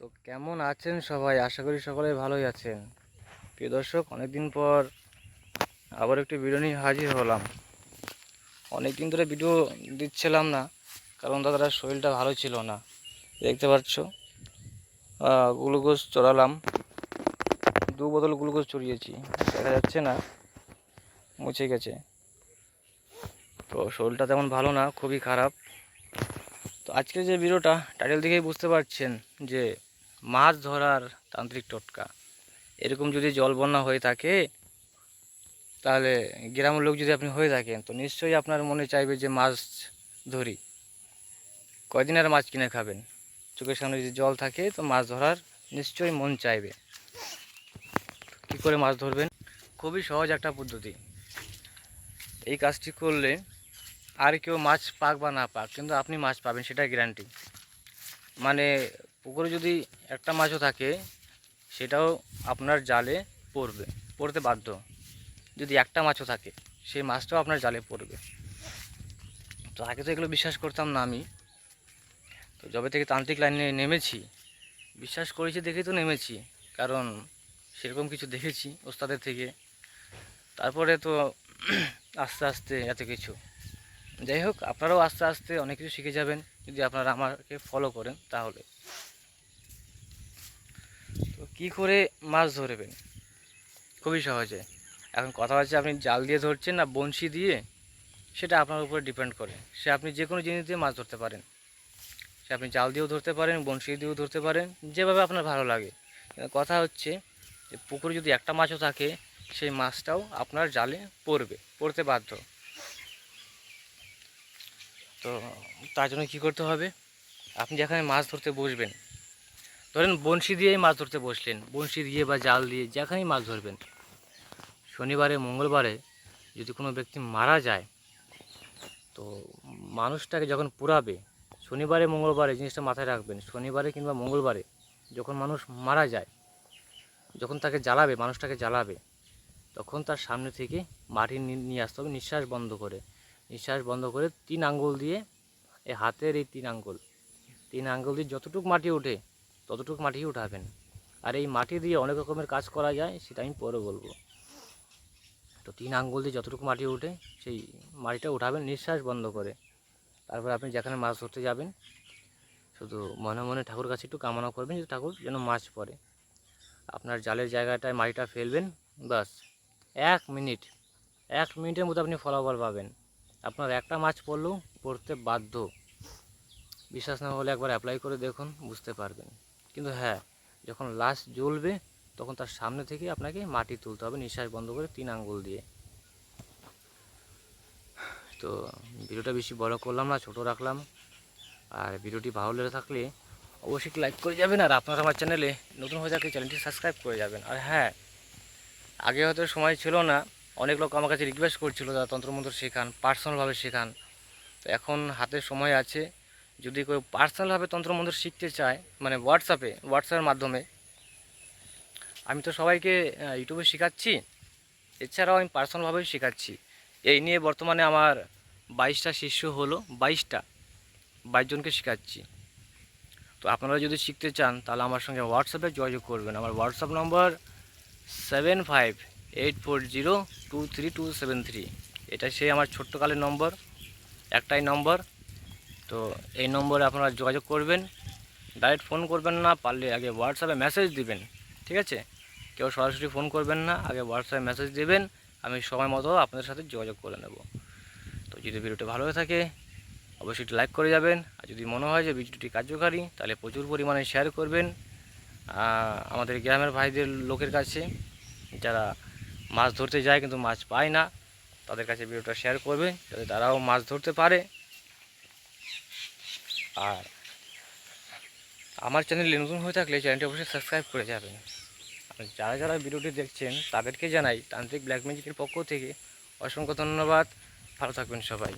তো কেমন আছেন সবাই? আশা করি সকলে ভালোই আছেন। প্রিয় দর্শক, অনেকদিন পর আবার একটি ভিডিও নিয়ে হাজির হলাম। অনেক দিন ধরে ভিডিও দিচ্ছিলাম না, কারণ দাদার শরীরটা ভালো ছিল না। দেখতে পাচ্ছ গ্লুকোজ চড়ালাম। দু বোতল গ্লুকোজ চড়িয়েছি, দেখা যাচ্ছে না, মুছে গেছে। তো শরীরটা তেমন ভালো না, খুবই খারাপ। তো আজকে যে ভিডিওটা টাইটেল দেখেই বুঝতে পারছেন যে মাছ ধরার তান্ত্রিক টোটকা। এরকম যদি জল বন্যা হয়ে থাকে, তাহলে গ্রামের লোক যদি আপনি হয়ে থাকেন, তো নিশ্চয়ই আপনার মনে চাইবে যে মাছ ধরি। কয়দিন আর মাছ কিনে খাবেন? চোখের সামনে যদি জল থাকে, তো মাছ ধরার নিশ্চয়ই মন চাইবে। কি করে মাছ ধরবেন? খুবই সহজ একটা পদ্ধতি। এই কাজটি করলে আর কেউ মাছ পাক বা না পাক, কিন্তু আপনি মাছ পাবেন সেটা গ্যারান্টি মানে পুকুরে যদি একটা মাছও থাকে, সেটাও আপনার জালে পড়বে, পড়তে বাধ্য। যদি একটা মাছও থাকে, সেই মাছটাও আপনার জালে পড়বে। তো আগে তো এগুলো বিশ্বাস করতাম না আমি। তো যবে থেকে তান্ত্রিক লাইনে নেমেছি, বিশ্বাস করেছি দেখেই তো নেমেছি, কারণ সেরকম কিছু দেখেছি ওস্তাদের থেকে। তারপরে তো আস্তে আস্তে এত কিছু। যাই হোক, আপনারাও আস্তে আস্তে অনেক কিছু শিখে যাবেন, যদি আপনারা আমাকে ফলো করেন তাহলে। কী করে মাছ ধরবেন? খুবই সহজে। এখন কথা হচ্ছে আপনি জাল দিয়ে ধরছেন না বংশী দিয়ে, সেটা আপনার উপরে ডিপেন্ড করে। সে আপনি যে কোনো জিনিস দিয়ে মাছ ধরতে পারেন। সে আপনি জাল দিয়েও ধরতে পারেন বংশী দিয়েও ধরতে পারেন, যেভাবে আপনার ভালো লাগে। কথা হচ্ছে যে পুকুরে যদি একটা মাছও থাকে, সেই মাছটাও আপনার জালে পড়বে, পড়তে বাধ্য। তো তার জন্য কী করতে হবে? আপনি যেখানে মাছ ধরতে বসবেন ধরেন বংশী দিয়েই মাছ ধরতে বসলেন বংশী দিয়ে বা জাল দিয়ে যেখানেই মাছ ধরবেন। শনিবারে, মঙ্গলবারে যদি কোনো ব্যক্তি মারা যায়, তো মানুষটাকে যখন পুরাবে, শনিবারে, মঙ্গলবারে জিনিসটা মাথায় রাখবেন, শনিবারে কিংবা মঙ্গলবারে যখন মানুষ মারা যায়, যখন তাকে জ্বালাবে, মানুষটাকে জ্বালাবে, তখন তার সামনে থেকে মাটি নিয়ে আসতে হবে, নিঃশ্বাস বন্ধ করে। নিঃশ্বাস বন্ধ করে তিন আঙ্গুল দিয়ে এই হাতের এই তিন আঙ্গুল তিন আঙ্গুল দিয়ে যতটুকু মাটি ওঠে ততটুকু মাটি উঠাবেন। আর এই মাটি দিয়ে অনেক রকমের কাজ করা যায়, সেটা আমি পরে বলব। তো তিন আঙ্গুল দিয়ে যতটুকু মাটি উঠে, সেই মাটিটা উঠাবেন, নিঃশ্বাস বন্ধ করে। তারপর আপনি যেখানে মাছ ধরতে যাবেন, শুধু মনে মনে ঠাকুর কাছে একটু কামনা করবেন যে ঠাকুর যেন মাছ পড়ে। আপনার জালের জায়গাটায় মাটিটা ফেলবেন বাস এক মিনিট, এক মিনিটের মধ্যে আপনি ফলাফল পাবেন। আপনার একটা মাছ পড়লেও পড়তে বাধ্য। বিশ্বাস না হলে একবার অ্যাপ্লাই করে দেখুন, বুঝতে পারবেন। কিন্তু হ্যাঁ যখন লাশ জ্বলবে, তখন তার সামনে থেকে আপনাকে মাটি তুলতে হবে, নিঃশ্বাস বন্ধ করে তিন আঙ্গুল দিয়ে। তো ভিডিওটা বেশি বড় করলাম না, ছোট রাখলাম। আর ভিডিওটি ভালো লেগে থাকলে অবশ্যই লাইক করে যাবেন, আর আপনারা আমার চ্যানেলে নতুন হয়ে থাকলে চ্যানেলটি সাবস্ক্রাইব করে যাবেন। আর হ্যাঁ আগে হয়তো সময় ছিল না, অনেক লোক আমার কাছে রিকোয়েস্ট করছিল দাদা তন্ত্রমন্ত্র শেখান পার্সোনালভাবে শেখান। তো এখন হাতে সময় আছে যদি কেউ পার্সোনালভাবে তন্ত্রমন্ত্র শিখতে চায় মানে হোয়াটসঅ্যাপে হোয়াটসঅ্যাপের মাধ্যমে, আমি তো সবাইকে ইউটিউবে শেখাচ্ছি, এছাড়াও আমি পার্সোনালভাবেই শেখাচ্ছি। এই নিয়ে বর্তমানে আমার বাইশটা শিষ্য হলো, বাইশটা, বাইশ জনকে শেখাচ্ছি। তো আপনারা যদি শিখতে চান, তাহলে আমার সঙ্গে হোয়াটসঅ্যাপে যোগাযোগ করবেন। আমার WhatsApp number seven five eight four zero two three two seven three এটা সেই আমার ছোট্টকালের নম্বর একটাই নম্বর তো এই নম্বরে আপনারা যোগাযোগ করবেন ডাইরেক্ট ফোন করবেন না, পারলে আগে হোয়াটসঅ্যাপে মেসেজ দিবেন, ঠিক আছে? কেউ সরাসরি ফোন করবেন না, আগে হোয়াটসঅ্যাপে মেসেজ দিবেন, আমি সময় মতো আপনাদের সাথে যোগাযোগ করে নেব। তো যদি ভিডিওটি ভালো হয়ে থাকে, অবশ্যই লাইক করে যাবেন, আর যদি মনে হয় যে ভিডিওটি কার্যকারী, তাহলে প্রচুর পরিমাণে শেয়ার করবেন। আমাদের গ্রামের ভাইদের লোকের কাছে, যারা মাছ ধরতে যায় কিন্তু মাছ পায় না, তাদের কাছে ভিডিওটা শেয়ার করবে যাতে তারাও মাছ ধরতে পারে। আর আমার চ্যানেলে নতুন হয়ে থাকলে চ্যানেলটি অবশ্যই সাবস্ক্রাইব করে যাবেন। আর যারা যারা ভিডিওটি দেখছেন, তাদেরকে জানাই তান্ত্রিক ব্ল্যাক ম্যাজিকের পক্ষ থেকে অসংখ্য ধন্যবাদ। ভালো থাকবেন সবাই।